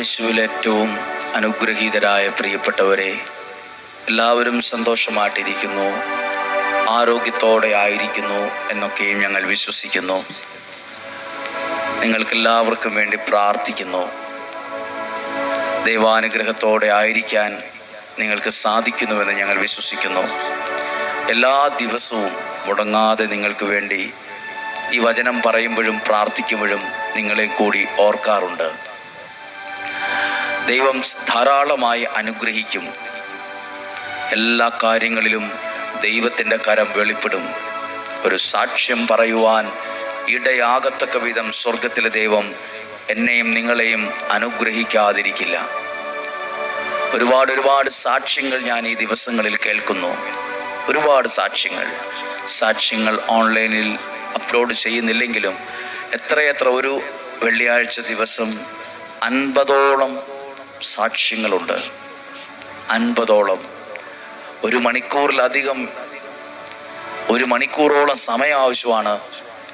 യേശുവിൽ ഏറ്റവും അനുഗ്രഹീതരായ പ്രിയപ്പെട്ടവരെ എല്ലാവരും സന്തോഷമായിട്ടിരിക്കുന്നു ആരോഗ്യത്തോടെ ആയിരിക്കുന്നു എന്നൊക്കെയും ഞങ്ങൾ വിശ്വസിക്കുന്നു. നിങ്ങൾക്കെല്ലാവർക്കും വേണ്ടി പ്രാർത്ഥിക്കുന്നു. ദൈവാനുഗ്രഹത്തോടെ ആയിരിക്കാൻ നിങ്ങൾക്ക് സാധിക്കുന്നുവെന്ന് ഞങ്ങൾ വിശ്വസിക്കുന്നു. എല്ലാ ദിവസവും മുടങ്ങാതെ നിങ്ങൾക്ക് വേണ്ടി ഈ വചനം പറയുമ്പോഴും പ്രാർത്ഥിക്കുമ്പോഴും നിങ്ങളെ കൂടി ഓർക്കാറുണ്ട്. ദൈവം ധാരാളമായി അനുഗ്രഹിക്കും. എല്ലാ കാര്യങ്ങളിലും ദൈവത്തിന്റെ കരം വെളിപ്പെടും. ഒരു സാക്ഷ്യം പറയുവാൻ ഇടയാകത്തക്ക വിധം സ്വർഗത്തിലെ ദൈവം എന്നെയും നിങ്ങളെയും അനുഗ്രഹിക്കാതിരിക്കില്ല. ഒരുപാട് ഒരുപാട് സാക്ഷ്യങ്ങൾ ഞാൻ ഈ ദിവസങ്ങളിൽ കേൾക്കുന്നു. ഒരുപാട് സാക്ഷ്യങ്ങൾ. സാക്ഷ്യങ്ങൾ ഓൺലൈനിൽ അപ്ലോഡ് ചെയ്യുന്നില്ലെങ്കിലും എത്രയെത്ര ഒരു വെള്ളിയാഴ്ച ദിവസം അൻപതോളം സാക്ഷ്യങ്ങളുണ്ട്. അൻപതോളം. ഒരു മണിക്കൂറിലധികം ഒരു മണിക്കൂറോളം സമയം ആവശ്യമാണ്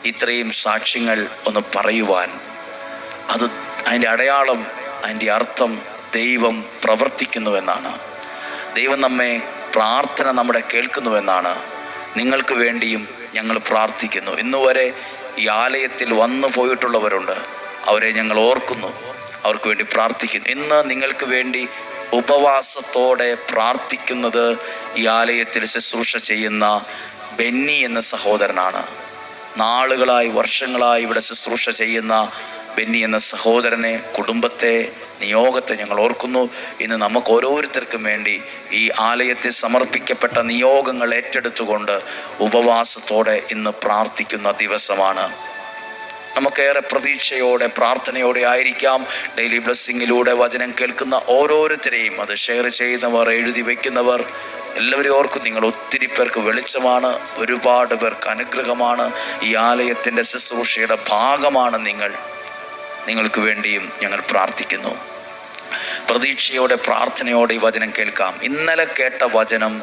ഇത്രയും സാക്ഷ്യങ്ങൾ ഒന്ന് പറയുവാൻ. അത് അതിന്റെ അടയാളം അതിന്റെ അർത്ഥം ദൈവം പ്രവർത്തിക്കുന്നുവെന്നാണ്. ദൈവം നമ്മെ പ്രാർത്ഥന നമ്മുടെ കേൾക്കുന്നുവെന്നാണ്. നിങ്ങൾക്ക് വേണ്ടിയും ഞങ്ങൾ പ്രാർത്ഥിക്കുന്നു. ഇന്നുവരെ ഈ ആലയത്തിൽ വന്നു പോയിട്ടുള്ളവരുണ്ട്. അവരെ ഞങ്ങൾ ഓർക്കുന്നു. അവർക്ക് വേണ്ടി പ്രാർത്ഥിക്കുന്നു. ഇന്ന് നിങ്ങൾക്ക് വേണ്ടി ഉപവാസത്തോടെ പ്രാർത്ഥിക്കുന്നത് ഈ ആലയത്തിൽ ശുശ്രൂഷ ചെയ്യുന്ന ബെന്നി എന്ന സഹോദരനാണ്. നാളുകളായി വർഷങ്ങളായി ഇവിടെ ശുശ്രൂഷ ചെയ്യുന്ന ബെന്നി എന്ന സഹോദരനെ കുടുംബത്തെ നിയോഗത്തെ ഞങ്ങൾ ഓർക്കുന്നു. ഇന്ന് നമുക്ക് ഓരോരുത്തർക്കും വേണ്ടി ഈ ആലയത്തിൽ സമർപ്പിക്കപ്പെട്ട നിയോഗങ്ങൾ ഏറ്റെടുത്തുകൊണ്ട് ഉപവാസത്തോടെ ഇന്ന് പ്രാർത്ഥിക്കുന്ന ദിവസമാണ്. നമുക്കേറെ പ്രതീക്ഷയോടെ പ്രാർത്ഥനയോടെ ആയിരിക്കാം. ഡെയിലി ബ്ലെസ്സിങ്ങിലൂടെ വചനം കേൾക്കുന്ന ഓരോരുത്തരെയും അത് ഷെയർ ചെയ്യുന്നവർ എഴുതി വയ്ക്കുന്നവർ എല്ലാവരും ഓർക്കും നിങ്ങൾ ഒത്തിരി പേർക്ക് വെളിച്ചമാണ് ഒരുപാട് പേർക്ക് അനുഗ്രഹമാണ്. ഈ ആലയത്തിന്റെ ശുശ്രൂഷയുടെ ഭാഗമാണ് നിങ്ങൾ. നിങ്ങൾക്ക് വേണ്ടിയും ഞങ്ങൾ പ്രാർത്ഥിക്കുന്നു. പ്രതീക്ഷയോടെ പ്രാർത്ഥനയോടെ ഈ വചനം കേൾക്കാം. ഇന്നലെ കേട്ട വചനം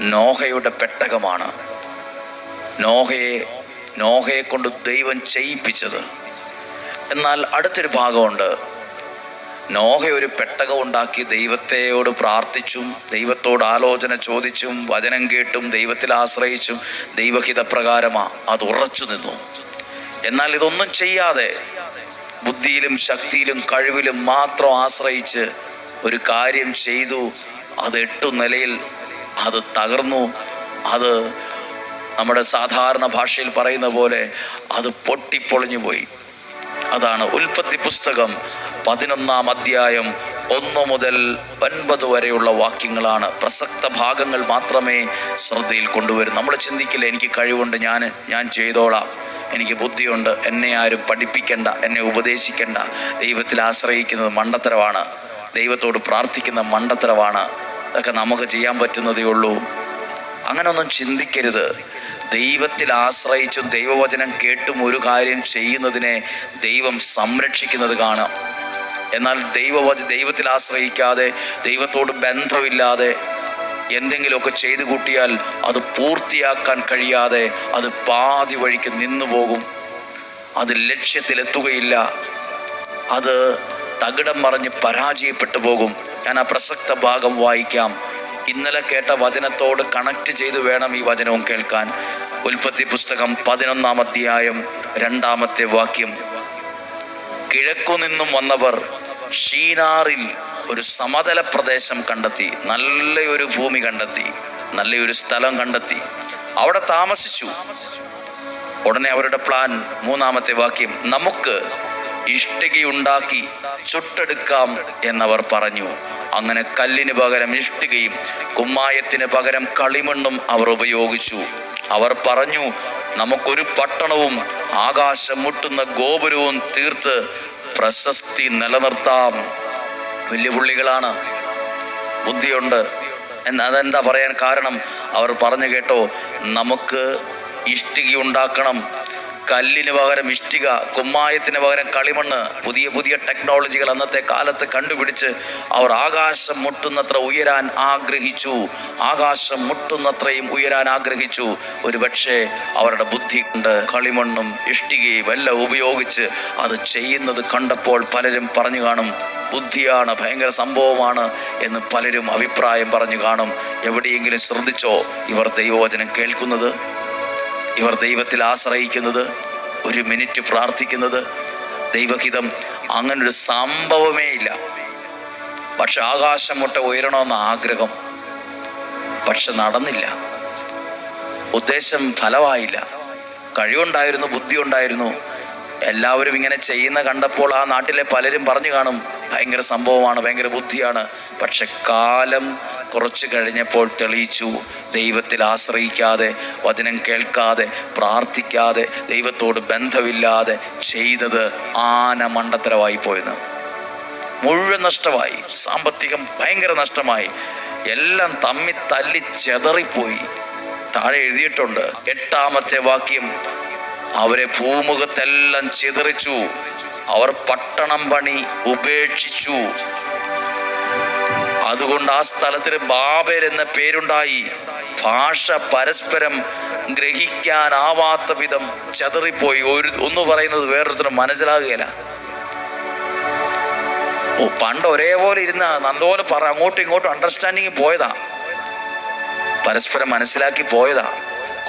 നോഹയുടെ പെട്ടകമാണ്. നോഹയെ നോഹയെ കൊണ്ട് ദൈവം ചെയ്യിപ്പിച്ചത്. എന്നാൽ അടുത്തൊരു ഭാഗമുണ്ട്. നോഹ ഒരു പെട്ടകം ഉണ്ടാക്കി ദൈവത്തെയോട് പ്രാർത്ഥിച്ചും ദൈവത്തോട് ആലോചന ചോദിച്ചും വചനം കേട്ടും ദൈവത്തിൽ ആശ്രയിച്ചും ദൈവഹിതപ്രകാരമാ അത് ഉറച്ചു നിന്നു. എന്നാൽ ഇതൊന്നും ചെയ്യാതെ ബുദ്ധിയിലും ശക്തിയിലും കഴിവിലും മാത്രം ആശ്രയിച്ച് ഒരു കാര്യം ചെയ്തു. അത് എട്ടു നിലയിൽ അത് തകർന്നു. അത് നമ്മുടെ സാധാരണ ഭാഷയിൽ പറയുന്ന പോലെ അത് പൊട്ടിപ്പൊളിഞ്ഞു പോയി അതാണ് ഉൽപ്പത്തി പുസ്തകം പതിനൊന്നാം അധ്യായം ഒന്ന് മുതൽ ഒൻപത് വരെയുള്ള വാക്യങ്ങളാണ്. പ്രസക്ത ഭാഗങ്ങൾ മാത്രമേ ശ്രദ്ധയിൽ കൊണ്ടുവരും. നമ്മൾ ചിന്തിക്കില്ല എനിക്ക് കഴിവുണ്ട് ഞാൻ ഞാൻ ചെയ്തോളാം. എനിക്ക് ബുദ്ധിയുണ്ട് എന്നെ ആരും പഠിപ്പിക്കണ്ട എന്നെ ഉപദേശിക്കണ്ട. ദൈവത്തിൽ ആശ്രയിക്കുന്നത് മണ്ടത്തരമാണ്. ദൈവത്തോട് പ്രാർത്ഥിക്കുന്ന മണ്ടത്തരമാണ്. അതൊക്കെ നമുക്ക് ചെയ്യാൻ പറ്റുന്നതേ ഉള്ളൂ. അങ്ങനൊന്നും ചിന്തിക്കരുത്. ദൈവത്തിൽ ആശ്രയിച്ചും ദൈവവചനം കേട്ടും ഒരു കാര്യം ചെയ്യുന്നതിനെ ദൈവം സംരക്ഷിക്കുന്നത് കാണാം. എന്നാൽ ദൈവവച ദൈവത്തിൽ ആശ്രയിക്കാതെ ദൈവത്തോട് ബന്ധമില്ലാതെ എന്തെങ്കിലുമൊക്കെ ചെയ്തു കൂട്ടിയാൽ അത് പൂർത്തിയാക്കാൻ കഴിയാതെ അത് പാതി വഴിക്ക് നിന്നു പോകും. അത് ലക്ഷ്യത്തിലെത്തുകയില്ല അത് തകിടം മറിഞ്ഞ് പരാജയപ്പെട്ടു പോകും. ഞാൻ ആ പ്രസക്ത ഭാഗം വായിക്കാം. ഇന്നലെ കേട്ട വചനത്തോട് കണക്ട് ചെയ്ത് വേണം ഈ വചനവും കേൾക്കാൻ. ഉൽപ്പത്തി പുസ്തകം പതിനൊന്നാം അധ്യായം രണ്ടാമത്തെ വാക്യം. കിഴക്കു നിന്നും വന്നവർ ഷീനാറിൽ ഒരു സമതല പ്രദേശം കണ്ടെത്തി നല്ലൊരു ഭൂമി കണ്ടെത്തി നല്ലൊരു സ്ഥലം കണ്ടെത്തി. അവിടെ താമസിച്ചു. ഉടനെ അവരുടെ പ്ലാൻ മൂന്നാമത്തെ വാക്യം നമുക്ക് ഇഷ്ടികയുണ്ടാക്കി ചുട്ടെടുക്കാം എന്നവർ പറഞ്ഞു. അങ്ങനെ കല്ലിന് പകരം ഇഷ്ടികയും കുമ്മായത്തിന് പകരം കളിമണ്ണും അവർ ഉപയോഗിച്ചു. അവർ പറഞ്ഞു നമുക്കൊരു പട്ടണവും ആകാശം മുട്ടുന്ന ഗോപുരവും തീർത്ത് പ്രശസ്തി നിലനിർത്താം. വെല്ലുവിളികളാണ് ബുദ്ധിയുണ്ട്. എന്ന് അതെന്താ പറയാൻ കാരണം? അവർ പറഞ്ഞു കേട്ടോ നമുക്ക് ഇഷ്ടിക ഉണ്ടാക്കണം കല്ലിന് പകരം ഇഷ്ടിക കുമ്മായത്തിന് പകരം കളിമണ്ണ് പുതിയ പുതിയ ടെക്നോളജികൾ അന്നത്തെ കാലത്ത് കണ്ടുപിടിച്ച് അവർ ആകാശം മുട്ടുന്നത്ര ഉയരാൻ ആഗ്രഹിച്ചു. ആകാശം മുട്ടുന്നത്രയും ഉയരാൻ ആഗ്രഹിച്ചു. ഒരുപക്ഷെ അവരുടെ ബുദ്ധി കൊണ്ട് കളിമണ്ണും ഇഷ്ടികയും എല്ലാം ഉപയോഗിച്ച് അത് ചെയ്യുന്നത് കണ്ടപ്പോൾ പലരും പറഞ്ഞു കാണും ബുദ്ധിയാണ് ഭയങ്കര സംഭവമാണ് എന്ന് പലരും അഭിപ്രായം പറഞ്ഞു കാണും. എവിടെയെങ്കിലും ശ്രദ്ധിച്ചോ ഇവർ ദൈവവചനം കേൾക്കുന്നത്? ഇവർ ദൈവത്തിൽ ആശ്രയിക്കുന്നത് ഒരു മിനിറ്റ് പ്രാർത്ഥിക്കുന്നത് ദൈവഹിതം അങ്ങനൊരു സംഭവമേ ഇല്ല. പക്ഷെ ആകാശം മുട്ട ഉയരണമെന്ന ആഗ്രഹം പക്ഷെ നടന്നില്ല. ഉദ്ദേശം ഫലമായില്ല. കഴിവുണ്ടായിരുന്നു ബുദ്ധി ഉണ്ടായിരുന്നു എല്ലാവരും ഇങ്ങനെ ചെയ്യുന്ന കണ്ടപ്പോൾ ആ നാട്ടിലെ പലരും പറഞ്ഞു കാണും ഭയങ്കര സംഭവമാണ് ഭയങ്കര ബുദ്ധിയാണ്. പക്ഷെ കാലം കുറച്ച് കഴിഞ്ഞപ്പോൾ തെളിയിച്ചു ദൈവത്തിൽ ആശ്രയിക്കാതെ വചനം കേൾക്കാതെ പ്രാർത്ഥിക്കാതെ ദൈവത്തോട് ബന്ധമില്ലാതെ ചെയ്തത് ആന മണ്ടത്തരമായി പോയെന്ന്. മുഴുവൻ നഷ്ടമായി സാമ്പത്തികം ഭയങ്കര നഷ്ടമായി എല്ലാം തമ്മി തല്ലി ചെതറിപ്പോയി. താഴെ എഴുതിയിട്ടുണ്ട് എട്ടാമത്തെ വാക്യം അവരെ ഭൂമുഖത്തെല്ലാം ചിതറിച്ചു അവർ പട്ടണം പണി ഉപേക്ഷിച്ചു. അതുകൊണ്ട് ആ സ്ഥലത്തിന് ബാബേൽ എന്ന പേരുണ്ടായി. ഭാഷ പരസ്പരം ഗ്രഹിക്കാനാവാത്ത വിധം ചതറിപ്പോയി. ഒരു ഒന്ന് പറയുന്നത് വേറൊരുത്തരും മനസ്സിലാകുകയില്ല. ഓ പണ്ട് ഒരേപോലെ ഇരുന്ന നല്ലപോലെ പറ അങ്ങോട്ടും ഇങ്ങോട്ടും അണ്ടർസ്റ്റാൻഡിങ് പോയതാ. പരസ്പരം മനസ്സിലാക്കി പോയതാ.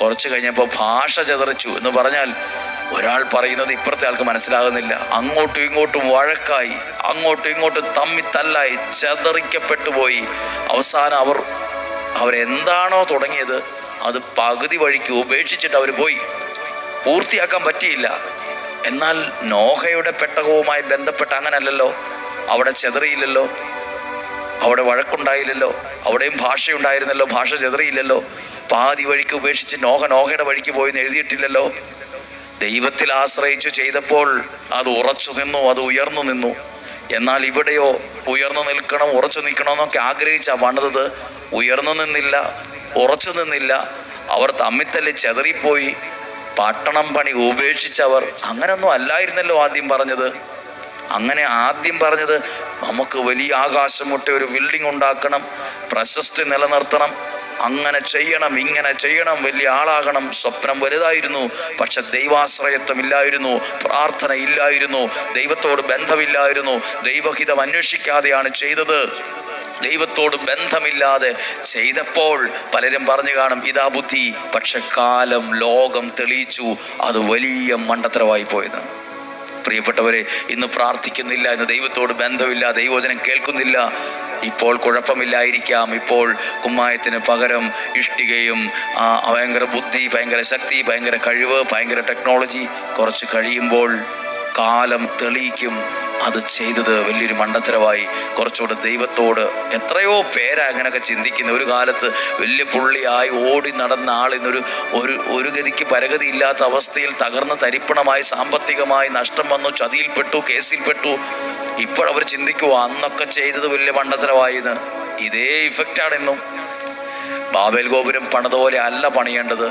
കുറച്ച് കഴിഞ്ഞപ്പോൾ ഭാഷ ചതറിച്ചു എന്ന് പറഞ്ഞാൽ ഒരാൾ പറയുന്നത് ഇപ്പുറത്തെ ആൾക്ക് മനസ്സിലാകുന്നില്ല. അങ്ങോട്ടും ഇങ്ങോട്ടും വഴക്കായി അങ്ങോട്ടും ഇങ്ങോട്ടും തമ്മി തല്ലായി ചതറിക്കപ്പെട്ടു പോയി. അവസാനം അവർ അവരെന്താണോ തുടങ്ങിയത് അത് പകുതി വഴിക്ക് ഉപേക്ഷിച്ചിട്ട് അവർ പോയി. പൂർത്തിയാക്കാൻ പറ്റിയില്ല. എന്നാൽ നോഹയുടെ പെട്ടകവുമായി ബന്ധപ്പെട്ട് അങ്ങനല്ലല്ലോ. അവിടെ ചെതറിയില്ലല്ലോ. അവിടെ വഴക്കുണ്ടായില്ലല്ലോ. അവിടെയും ഭാഷയുണ്ടായിരുന്നല്ലോ. ഭാഷ ചെതറിയില്ലല്ലോ. പാതി വഴിക്ക് ഉപേക്ഷിച്ച് നോഹ നോഹയുടെ വഴിക്ക് പോയി എഴുതിയിട്ടില്ലല്ലോ. ദൈവത്തിൽ ആശ്രയിച്ചു ചെയ്തപ്പോൾ അത് ഉറച്ചു നിന്നു അത് ഉയർന്നു നിന്നു. എന്നാൽ ഇവിടെയോ ഉയർന്നു നിൽക്കണം ഉറച്ചു നിൽക്കണമെന്നൊക്കെ ആഗ്രഹിച്ചാ പണിതത്. ഉയർന്നു നിന്നില്ല ഉറച്ചു നിന്നില്ല. അവർ തമ്മിത്തല്ലി ചെതറിപ്പോയി. പട്ടണം പണി ഉപേക്ഷിച്ചവർ അങ്ങനൊന്നും അല്ലായിരുന്നല്ലോ ആദ്യം പറഞ്ഞത്. അങ്ങനെ ആദ്യം പറഞ്ഞത് നമുക്ക് വലിയ ആകാശം മുട്ടി ഒരു ബിൽഡിംഗ് ഉണ്ടാക്കണം പ്രശസ്തി നിലനിർത്തണം അങ്ങനെ ചെയ്യണം ഇങ്ങനെ ചെയ്യണം വലിയ ആളാകണം. സ്വപ്നം വലുതായിരുന്നു പക്ഷെ ദൈവാശ്രയത്വം ഇല്ലായിരുന്നു പ്രാർത്ഥന ഇല്ലായിരുന്നു ദൈവത്തോട് ബന്ധമില്ലായിരുന്നു ദൈവഹിതം അന്വേഷിക്കാതെയാണ് ചെയ്തത്. ദൈവത്തോട് ബന്ധമില്ലാതെ ചെയ്തപ്പോൾ പലരും പറഞ്ഞു കാണും ഇതാ ബുദ്ധി. പക്ഷെ കാലം ലോകം തെളിയിച്ചു അത് വലിയ മണ്ടത്തരമായി പോയത്. പ്രിയപ്പെട്ടവരെ ഇന്ന് പ്രാർത്ഥിക്കുന്നില്ല ഇന്ന് ദൈവത്തോട് ബന്ധമില്ല ദൈവവചനം കേൾക്കുന്നില്ല. ഇപ്പോൾ കുഴപ്പമില്ലായിരിക്കാം. ഇപ്പോൾ കുമ്മായത്തിന് പകരം ഇഷ്ടികയും ഭയങ്കര ബുദ്ധി ഭയങ്കര ശക്തി ഭയങ്കര കഴിവ് ഭയങ്കര ടെക്നോളജി കുറച്ച് കഴിയുമ്പോൾ കാലം തെളിയിക്കും. അത് ചെയ്തത് വലിയൊരു മണ്ടത്തരമായി. കുറച്ചുകൂടെ ദൈവത്തോട് എത്രയോ പേരാ അങ്ങനെയൊക്കെ ചിന്തിക്കുന്ന ഒരു കാലത്ത് വലിയ പുള്ളിയായി ഓടി നടന്ന ആൾ ഇന്നൊരു ഒരു ഒരു ഗതിക്ക് പരഗതി ഇല്ലാത്ത അവസ്ഥയിൽ തകർന്ന് തരിപ്പണമായി സാമ്പത്തികമായി നഷ്ടം വന്നു ചതിയിൽപ്പെട്ടു കേസിൽപ്പെട്ടു. ഇപ്പോഴവർ ചിന്തിക്കുക അന്നൊക്കെ ചെയ്തത് വലിയ മണ്ടത്തരമായത് ഇതേ ഇഫക്റ്റാണ് ഇന്നും. ബാബേൽ ഗോപുരം പണിതുപോലെ അല്ല പണിയേണ്ടത്.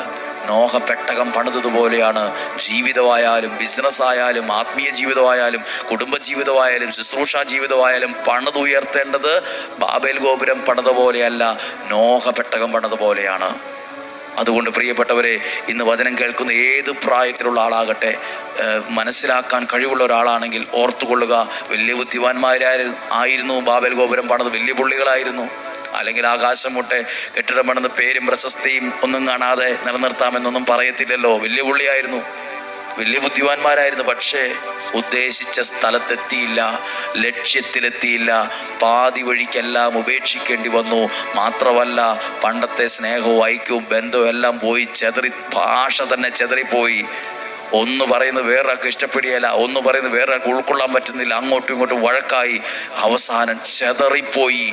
നോഹ പെട്ടകം പണിതതുപോലെയാണ് ജീവിതമായാലും ബിസിനസ് ആയാലും ആത്മീയ ജീവിതമായാലും കുടുംബജീവിതമായാലും ശുശ്രൂഷ ജീവിതമായാലും പണിതുയർത്തേണ്ടത് ബാബേൽ ഗോപുരം പണിത പോലെയല്ല നോഹ പെട്ടകം പണിത പോലെയാണ് അതുകൊണ്ട് പ്രിയപ്പെട്ടവരെ ഇന്ന് വചനം കേൾക്കുന്ന ഏത് പ്രായത്തിലുള്ള ആളാകട്ടെ മനസ്സിലാക്കാൻ കഴിവുള്ള ഒരാളാണെങ്കിൽ ഓർത്തുകൊള്ളുക. വലിയ ബുദ്ധിമാന്മാരായി ആയിരുന്നു ബാബൽ ഗോപുരം പണിത് വലിയ പുള്ളികളായിരുന്നു. അല്ലെങ്കിൽ ആകാശം മുട്ടെ കെട്ടിടം പണിത് പേരും പ്രശസ്തിയും ഒന്നും കാണാതെ നിലനിർത്താമെന്നൊന്നും പറയത്തില്ലല്ലോ. വലിയ പുള്ളിയായിരുന്നു. വലിയ ബുദ്ധിമാന്മാരായിരുന്നു. പക്ഷേ ഉദ്ദേശിച്ച സ്ഥലത്തെത്തിയില്ല ലക്ഷ്യത്തിലെത്തിയില്ല പാതി വഴിക്കെല്ലാം ഉപേക്ഷിക്കേണ്ടി വന്നു. മാത്രമല്ല പണ്ടത്തെ സ്നേഹവും ഐക്യവും ബന്ധവും എല്ലാം പോയി ചെതറി ഭാഷ തന്നെ ചെതറിപ്പോയി. ഒന്ന് പറയുന്നത് വേറൊരാൾക്ക് ഇഷ്ടപ്പെടുകയില്ല ഒന്ന് പറയുന്നത് വേറൊരാൾക്ക് ഉൾക്കൊള്ളാൻ പറ്റുന്നില്ല അങ്ങോട്ടും ഇങ്ങോട്ടും വഴക്കായി അവസാനം ചെതറിപ്പോയി.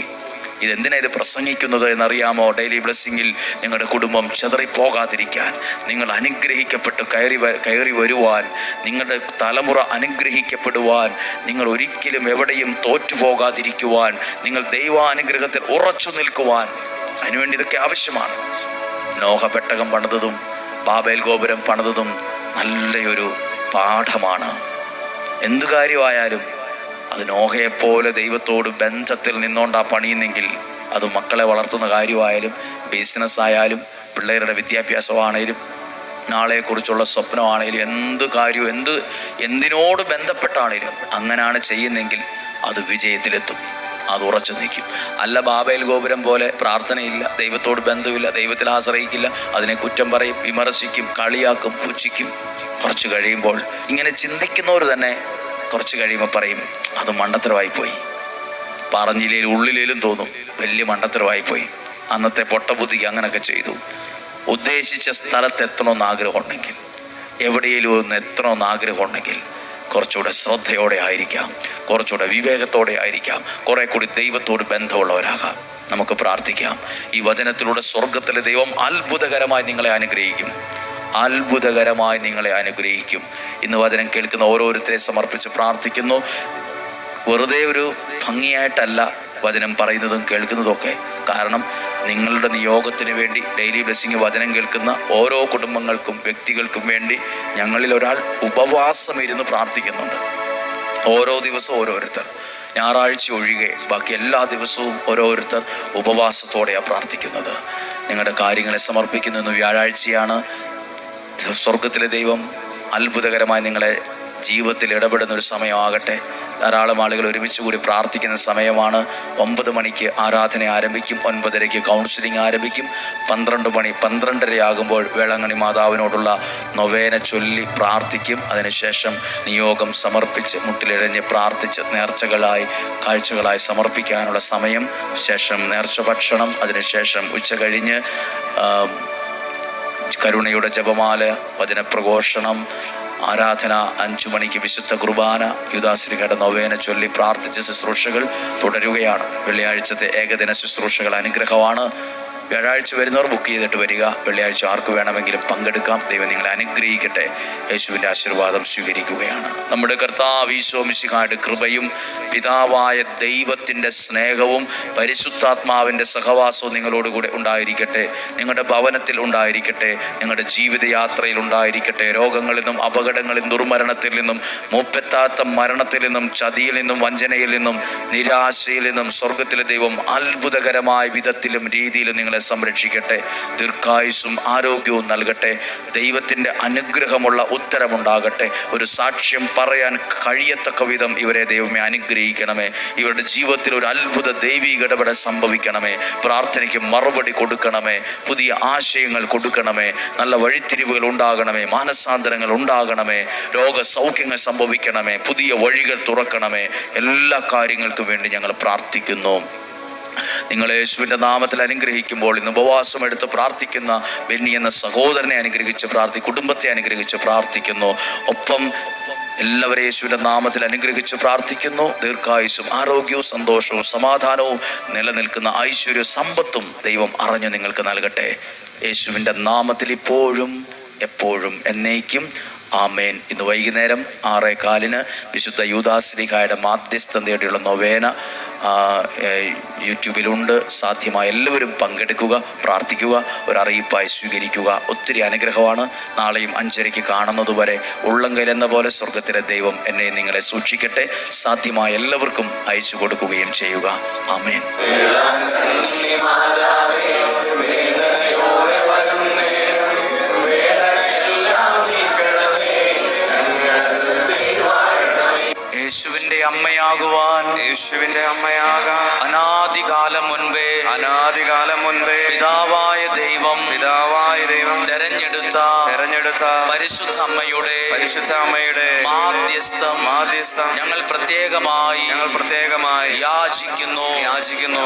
ഇതെന്തിനാ ഇത് പ്രസംഗിക്കുന്നത് എന്നറിയാമോ? ഡെയിലി ബ്ലെസ്സിങ്ങിൽ നിങ്ങളുടെ കുടുംബം ചെതറിപ്പോകാതിരിക്കാൻ നിങ്ങൾ അനുഗ്രഹിക്കപ്പെട്ട് കയറി കയറി വരുവാൻ നിങ്ങളുടെ തലമുറ അനുഗ്രഹിക്കപ്പെടുവാൻ നിങ്ങൾ ഒരിക്കലും എവിടെയും തോറ്റുപോകാതിരിക്കുവാൻ നിങ്ങൾ ദൈവാനുഗ്രഹത്തിൽ ഉറച്ചു നിൽക്കുവാൻ അതിനുവേണ്ടി ഇതൊക്കെ ആവശ്യമാണ്. നോഹ പെട്ടകം പണിതതും ബാബേൽ ഗോപുരം പണിതതും നല്ലയൊരു പാഠമാണ്. എന്തു കാര്യമായാലും അത് നോഹയെപ്പോലെ ദൈവത്തോട് ബന്ധത്തിൽ നിന്നോണ്ടാ പണിയുന്നെങ്കിൽ അത് മക്കളെ വളർത്തുന്ന കാര്യമായാലും ബിസിനസ് ആയാലും പിള്ളേരുടെ വിദ്യാഭ്യാസമാണേലും നാളെക്കുറിച്ചുള്ള സ്വപ്നമാണേലും എന്ത് കാര്യവും എന്ത് എന്തിനോട് ബന്ധപ്പെട്ടാണേലും അങ്ങനെയാണ് ചെയ്യുന്നെങ്കിൽ അത് വിജയത്തിലെത്തും. അത് ഉറച്ചു നിൽക്കും. അല്ല ബാബയിൽ ഗോപുരം പോലെ പ്രാർത്ഥനയില്ല ദൈവത്തോട് ബന്ധമില്ല ദൈവത്തിൽ ആശ്രയിക്കില്ല അതിനെ കുറ്റം പറയും വിമർശിക്കും കളിയാക്കും പുച്ഛിക്കും. കുറച്ച് കഴിയുമ്പോൾ ഇങ്ങനെ ചിന്തിക്കുന്നവർ തന്നെ കുറച്ച് കഴിയുമ്പോൾ പറയും അത് മണ്ടത്തരമായിപ്പോയി. പറഞ്ഞില്ലേലും ഉള്ളിലേലും തോന്നും വലിയ മണ്ടത്തരമായിപ്പോയി. അന്നത്തെ പൊട്ടബുദ്ധിക്ക് അങ്ങനെയൊക്കെ ചെയ്തു. ഉദ്ദേശിച്ച സ്ഥലത്ത് എത്തണമെന്ന് ആഗ്രഹമുണ്ടെങ്കിൽ എവിടെയെങ്കിലും ഒന്ന് എത്തണമെന്ന് ആഗ്രഹമുണ്ടെങ്കിൽ കുറച്ചുകൂടെ ശ്രദ്ധയോടെ ആയിരിക്കാം കുറച്ചുകൂടെ വിവേകത്തോടെ ആയിരിക്കാം കുറെ കൂടി ദൈവത്തോട് ബന്ധമുള്ളവരാകാം. നമുക്ക് പ്രാർത്ഥിക്കാം. ഈ വചനത്തിലൂടെ സ്വർഗത്തിലെ ദൈവം അത്ഭുതകരമായി നിങ്ങളെ അനുഗ്രഹിക്കും. അത്ഭുതകരമായി നിങ്ങളെ അനുഗ്രഹിക്കും. ഇന്ന് വചനം കേൾക്കുന്ന ഓരോരുത്തരെ സമർപ്പിച്ച് പ്രാർത്ഥിക്കുന്നു. വെറുതെ ഒരു ഭംഗിയായിട്ടല്ല വചനം പറയുന്നതും കേൾക്കുന്നതൊക്കെ. കാരണം നിങ്ങളുടെ നിയോഗത്തിന് വേണ്ടി ഡെയിലി ബ്ലെസ്സിങ് വചനം കേൾക്കുന്ന ഓരോ കുടുംബങ്ങൾക്കും വ്യക്തികൾക്കും വേണ്ടി ഞങ്ങളിൽ ഒരാൾ ഉപവാസം ഇരുന്ന് പ്രാർത്ഥിക്കുന്നുണ്ട്. ഓരോ ദിവസവും ഓരോരുത്തർ. ഞായറാഴ്ച ഒഴികെ ബാക്കി എല്ലാ ദിവസവും ഓരോരുത്തർ ഉപവാസത്തോടെയാണ് പ്രാർത്ഥിക്കുന്നത്. നിങ്ങളുടെ കാര്യങ്ങളെ സമർപ്പിക്കുന്നു. വ്യാഴാഴ്ചയാണ് സ്വർഗത്തിലെ ദൈവം അത്ഭുതകരമായി നിങ്ങളെ ജീവിതത്തിൽ ഇടപെടുന്ന ഒരു സമയമാകട്ടെ. ധാരാളം ആളുകൾ ഒരുമിച്ച് കൂടി പ്രാർത്ഥിക്കുന്ന സമയമാണ്. ഒമ്പത് മണിക്ക് ആരാധന ആരംഭിക്കും. ഒൻപതരയ്ക്ക് കൗൺസിലിംഗ് ആരംഭിക്കും. പന്ത്രണ്ട് മണി പന്ത്രണ്ടരയാകുമ്പോൾ വേളങ്ങണി മാതാവിനോടുള്ള നൊവേന ചൊല്ലി പ്രാർത്ഥിക്കും. അതിനുശേഷം നിയോഗം സമർപ്പിച്ച് മുട്ടിലിഴഞ്ഞ് പ്രാർത്ഥിച്ച് നേർച്ചകളായി കാഴ്ചകളായി സമർപ്പിക്കാനുള്ള സമയം. ശേഷം നേർച്ച ഭക്ഷണം അതിനുശേഷം ഉച്ച കഴിഞ്ഞ് കരുണയുടെ ജപമാല വചനപ്രഘോഷണം ആരാധന അഞ്ചു മണിക്ക് വിശുദ്ധ കുർബാന യുദാശ്രീകയുടെ നൊവേന ചൊല്ലി പ്രാർത്ഥിച്ച ശുശ്രൂഷകൾ തുടരുകയാണ്. വെള്ളിയാഴ്ചത്തെ ഏകദിന ശുശ്രൂഷകൾ അനുഗ്രഹമാണ്. വ്യാഴാഴ്ച വരുന്നവർ ബുക്ക് ചെയ്തിട്ട് വരിക. വെള്ളിയാഴ്ച ആർക്ക് വേണമെങ്കിലും പങ്കെടുക്കാം. ദൈവം നിങ്ങളെ അനുഗ്രഹിക്കട്ടെ. യേശുവിന്റെ ആശീർവാദം സ്വീകരിക്കുകയാണ്. നമ്മുടെ കർത്താവ് ഈശോ മിശിഹായുടെ കൃപയും പിതാവായ ദൈവത്തിന്റെ സ്നേഹവും പരിശുദ്ധാത്മാവിന്റെ സഹവാസവും നിങ്ങളോടുകൂടെ ഉണ്ടായിരിക്കട്ടെ. നിങ്ങളുടെ ഭവനത്തിൽ ഉണ്ടായിരിക്കട്ടെ. നിങ്ങളുടെ ജീവിതയാത്രയിൽ ഉണ്ടായിരിക്കട്ടെ. രോഗങ്ങളിൽ നിന്നും അപകടങ്ങളിൽ നിന്നും ദുർമരണത്തിൽ നിന്നും മൂപ്പെത്താത്ത മരണത്തിൽ നിന്നും ചതിയിൽ നിന്നും വഞ്ചനയിൽ നിന്നും നിരാശയിൽ നിന്നും സ്വർഗത്തിലെ ദൈവം അത്ഭുതകരമായ വിധത്തിലും രീതിയിലും നിങ്ങളെ സംരക്ഷിക്കട്ടെ. ദീർഘായുസും ആരോഗ്യവും നൽകട്ടെ. ദൈവത്തിന്റെ അനുഗ്രഹമുള്ള ഉത്തരമുണ്ടാകട്ടെ ഒരു സാക്ഷ്യം പറയാൻ കഴിയത്തക്ക വിധം ഇവരെ ദൈവമേ അനുഗ്രഹിക്കണമേ. ഇവരുടെ ജീവിതത്തിൽ ഒരു അത്ഭുത ദൈവിക ഇടപെടൽ സംഭവിക്കണമേ. പ്രാർത്ഥനയ്ക്ക് മറുപടി കൊടുക്കണമേ. പുതിയ ആശയങ്ങൾ കൊടുക്കണമേ. നല്ല വഴിത്തിരിവുകൾ ഉണ്ടാകണമേ. മാനസാന്തരങ്ങൾ ഉണ്ടാകണമേ. രോഗസൗഖ്യങ്ങൾ സംഭവിക്കണമേ. പുതിയ വഴികൾ തുറക്കണമേ. എല്ലാ കാര്യങ്ങൾക്കും വേണ്ടി ഞങ്ങൾ പ്രാർത്ഥിക്കുന്നു. നിങ്ങൾ യേശുവിന്റെ നാമത്തിൽ അനുഗ്രഹിക്കുമ്പോൾ ഇന്ന് ഉപവാസം എടുത്ത് പ്രാർത്ഥിക്കുന്ന ബെന്നി എന്ന സഹോദരനെ അനുഗ്രഹിച്ച് പ്രാർത്ഥി കുടുംബത്തെ അനുഗ്രഹിച്ച് പ്രാർത്ഥിക്കുന്നു. ഒപ്പം എല്ലാവരെയും യേശുവിന്റെ നാമത്തിൽ അനുഗ്രഹിച്ച് പ്രാർത്ഥിക്കുന്നു. ദീർഘായുസും ആരോഗ്യവും സന്തോഷവും സമാധാനവും നിലനിൽക്കുന്ന ഐശ്വര്യ സമ്പത്തും ദൈവം അറിഞ്ഞു നിങ്ങൾക്ക് നൽകട്ടെ. യേശുവിന്റെ നാമത്തിൽ ഇപ്പോഴും എപ്പോഴും എന്നേക്കും. ആമേൻ. ഇന്ന് വൈകുന്നേരം ആറേ കാലിന് വിശുദ്ധ യൂദാശ്രീകായുടെ മാധ്യസ്ഥം തേടിയുള്ള നൊവേന യൂട്യൂബിലുണ്ട്. സാധ്യമായ എല്ലാവരും പങ്കെടുക്കുക പ്രാർത്ഥിക്കുക ഒരറിയിപ്പായി സ്വീകരിക്കുക. ഒത്തിരി അനുഗ്രഹമാണ് നാളെയും അഞ്ചരയ്ക്ക് കാണുന്നതുവരെ ഉള്ളങ്കൽ എന്ന പോലെ സ്വർഗത്തിലെ ദൈവം എന്നെ നിങ്ങളെ സൂക്ഷിക്കട്ടെ. സാധ്യമായ എല്ലാവർക്കും അയച്ചു കൊടുക്കുകയും ചെയ്യുക. ആമേൻ. യേശുവിന്റെ അമ്മയാകാം. അനാദികാലം മുൻപേ അനാദികാലം മുൻപേ പിതാവായ ദൈവം പിതാവായ ദൈവം തെരഞ്ഞെടുത്ത തെരഞ്ഞെടുത്ത പരിശുദ്ധ അമ്മയുടെ പരിശുദ്ധ അമ്മയുടെ മാധ്യസ്ഥം മാധ്യസ്ഥം ഞങ്ങൾ പ്രത്യേകമായി ഞങ്ങൾ പ്രത്യേകമായി യാചിക്കുന്നു. യാചിക്കുന്നു.